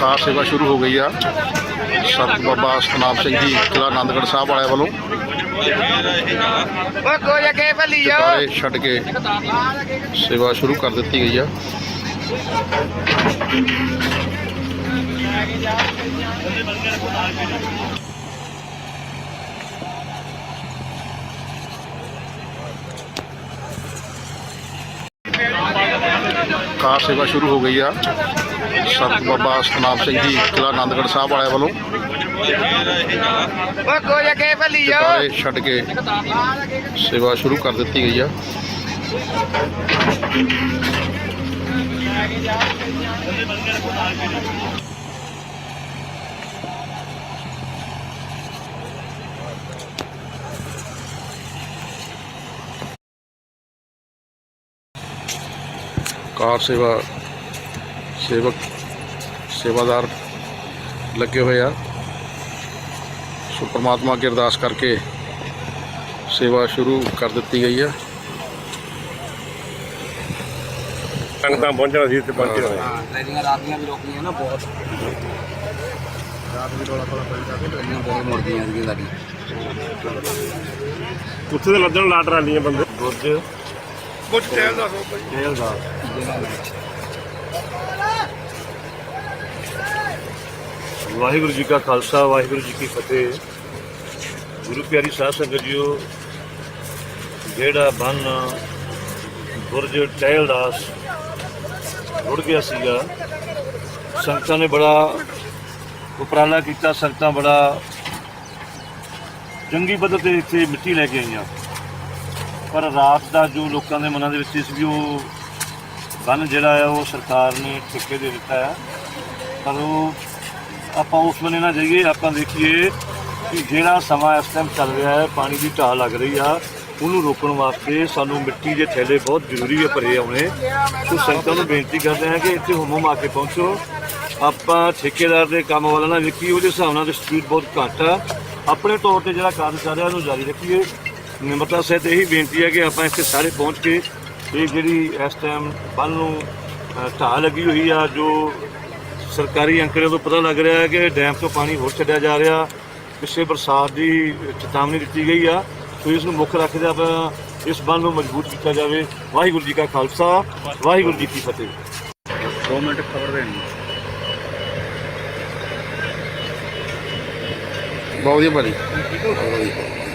ਕਾਰ ਸੇਵਾ ਸ਼ੁਰੂ ਹੋ ਗਈ ਆ। ਸੰਤ ਬਾਬਾ ਸਤਨਾਮ ਸਿੰਘ ਜੀ ਕਿਲਾ ਆਨੰਦਗੜ੍ਹ ਸਾਹਿਬ ਵਾਲਿਆਂ ਵੱਲੋਂ। ਓ ਕੋਈ ਅੱਗੇ ਭੱਲੀ ਜਾ ਸਾਰੇ ਛੱਡ ਕੇ ਸੇਵਾ ਸ਼ੁਰੂ ਕਰ ਦਿੱਤੀ ਗਈ ਆ। ਕਾਰ ਸੇਵਾ ਸ਼ੁਰੂ ਹੋ ਗਈ ਆ। ਸੰਤ ਬਾਬਾ ਸਤਨਾਮ ਸਿੰਘ ਜੀ ਕਿਲਾ ਆਨੰਦਗੜ੍ਹ ਸਾਹਿਬ ਵਾਲਿਆਂ ਵੱਲੋਂ। ਓ ਕੋਈ ਅੱਗੇ ਭੱਲੀ ਜਾ ਸਾਰੇ ਛੱਡ ਕੇ ਸੇਵਾ ਸ਼ੁਰੂ ਕਰ ਦਿੱਤੀ ਗਈ ਆ। ਕਾਰ ਸੇਵਾ ਸੇਵਕ ਸੇਵਾਦਾਰ ਲੱਗੇ ਹੋਏ ਆ। ਸੋ ਪ੍ਰਮਾਤਮਾ ਅੱਗੇ ਅਰਦਾਸ ਕਰਕੇ ਸੇਵਾ ਸ਼ੁਰੂ ਕਰ ਦਿੱਤੀ ਗਈ ਆ। ਸੰਗਤਾਂ ਪਹੁੰਚਣਾ ਸੀ ਤੇ ਪਹੁੰਚੇ ਹੋਏ। ਹਾਂ ਟ੍ਰੇਨਿੰਗਾਂ ਰਾਤ ਦੀਆਂ ਵੀ ਰੋਕੀਆਂ ਨਾ ਬਹੁਤ। ਰਾਤ ਵੀ ਰੋਲਾ ਥੋੜਾ ਪਈ ਜਾਂਦੀ ਟ੍ਰੇਨਿੰਗਾਂ ਬਹੁਤ ਮੁੜਦੀਆਂ ਸੀਗੀਆਂ ਸਾਡੀ ਉੱਥੇ ਤੇ ਲੱਦਣ ਲਾ ਟਰਾਲੀਆਂ ਬੰਦੇ। ਗੁੱਜ ਕੁਝ ਟਾਈਮ ਦਾ ਹੋ ਜੇਲ੍ਹ ਦਾ। ਵਾਹਿਗੁਰੂ ਜੀ ਕਾ ਖਾਲਸਾ, ਵਾਹਿਗੁਰੂ ਜੀ ਕੀ ਫਤਿਹ। ਗੁਰੂ ਪਿਆਰੀ ਸਾਧ ਸੰਗਤ ਜੀਓ, ਜਿਹੜਾ ਬੰਨ ਗੁਰਜ ਟਹਿਲਦਾਸ ਰੁੜ ਗਿਆ ਸੀਗਾ, ਸੰਗਤਾਂ ਨੇ ਬੜਾ ਉਪਰਾਲਾ ਕੀਤਾ, ਸੰਗਤਾਂ ਬੜਾ ਚੰਗੀ ਪੱਧਰ ਤੇ ਇੱਥੇ ਮਿੱਟੀ ਲੈ ਕੇ ਆਈਆਂ। ਪਰ ਰਾਤ ਦਾ ਜੋ ਲੋਕਾਂ ਦੇ ਮਨਾਂ ਦੇ ਵਿੱਚ ਸੀ ਵੀ ਉਹ ਬੰਨ ਜਿਹੜਾ ਹੈ ਉਹ ਸਰਕਾਰ ਨੇ ਠੇਕੇ ਦੇ ਦਿੱਤਾ ਹੈ ਪਰ ਉਹ ਆਪਾਂ ਉਸ ਬੰਨੇ ਨਾ ਜਾਈਏ, ਆਪਾਂ ਦੇਖੀਏ ਕਿ ਜਿਹੜਾ ਸਮਾਂ ਇਸ ਟਾਈਮ ਚੱਲ ਰਿਹਾ ਹੈ, ਪਾਣੀ ਦੀ ਢਾਹ ਲੱਗ ਰਹੀ ਆ, ਉਹਨੂੰ ਰੋਕਣ ਵਾਸਤੇ ਸਾਨੂੰ ਮਿੱਟੀ ਦੇ ਥੈਲੇ ਬਹੁਤ ਜ਼ਰੂਰੀ ਹੈ ਭਰੇ ਆਉਣੇ। ਸੋ ਸੰਗਤਾਂ ਨੂੰ ਬੇਨਤੀ ਕਰਦੇ ਹਾਂ ਕਿ ਇੱਥੇ ਹੁਮਮ ਆ ਕੇ ਪਹੁੰਚੋ। ਆਪਾਂ ਠੇਕੇਦਾਰ ਦੇ ਕੰਮ ਵਾਲਾ ਨਾ ਵੇਖੀਏ, ਉਹਦੇ ਹਿਸਾਬ ਨਾਲ ਸਪੀਡ ਬਹੁਤ ਘੱਟ ਆ। ਆਪਣੇ ਤੌਰ ਤੇ ਜਿਹੜਾ ਕਾਰਜ ਚੱਲ ਰਿਹਾ, ਉਹਨੂੰ ਜਾਰੀ ਰੱਖੀਏ। ਨਿਮਰਤਾ ਸਹਿਤ ਇਹੀ ਬੇਨਤੀ ਹੈ ਕਿ ਆਪਾਂ ਇੱਥੇ ਸਾਰੇ ਪਹੁੰਚ ਕੇ ਇਹ ਜਿਹੜੀ ਇਸ ਟਾਈਮ ਬੰਨ ਨੂੰ ਢਾਹ ਲੱਗੀ ਹੋਈ ਆ ਜੋ ਸਰਕਾਰੀ ਅੰਕੜੇ ਤੋਂ ਪਤਾ ਲੱਗ ਰਿਹਾ ਹੈ ਕਿ ਡੈਮ ਤੋਂ ਪਾਣੀ ਹੋਰ ਛੱਡਿਆ ਜਾ ਰਿਹਾ ਪਿੱਛੇ ਬਰਸਾਤ ਦੀ ਚੇਤਾਵਨੀ ਦਿੱਤੀ ਗਈ ਆ ਸੋ ਇਸ ਨੂੰ ਮੁੱਖ ਰੱਖਦੇ ਆਪਾਂ ਇਸ ਬੰਨ ਨੂੰ ਮਜ਼ਬੂਤ ਕੀਤਾ ਜਾਵੇ। ਵਾਹਿਗੁਰੂ ਜੀ ਕਾ ਖਾਲਸਾ ਵਾਹਿਗੁਰੂ ਜੀ ਕੀ ਫਤਿਹ। 2 ਮਿੰਟ ਖਬਰ ਦੇਣੀ। ਬਹੁਤ ਵਧੀਆ ਵਧੀਆ।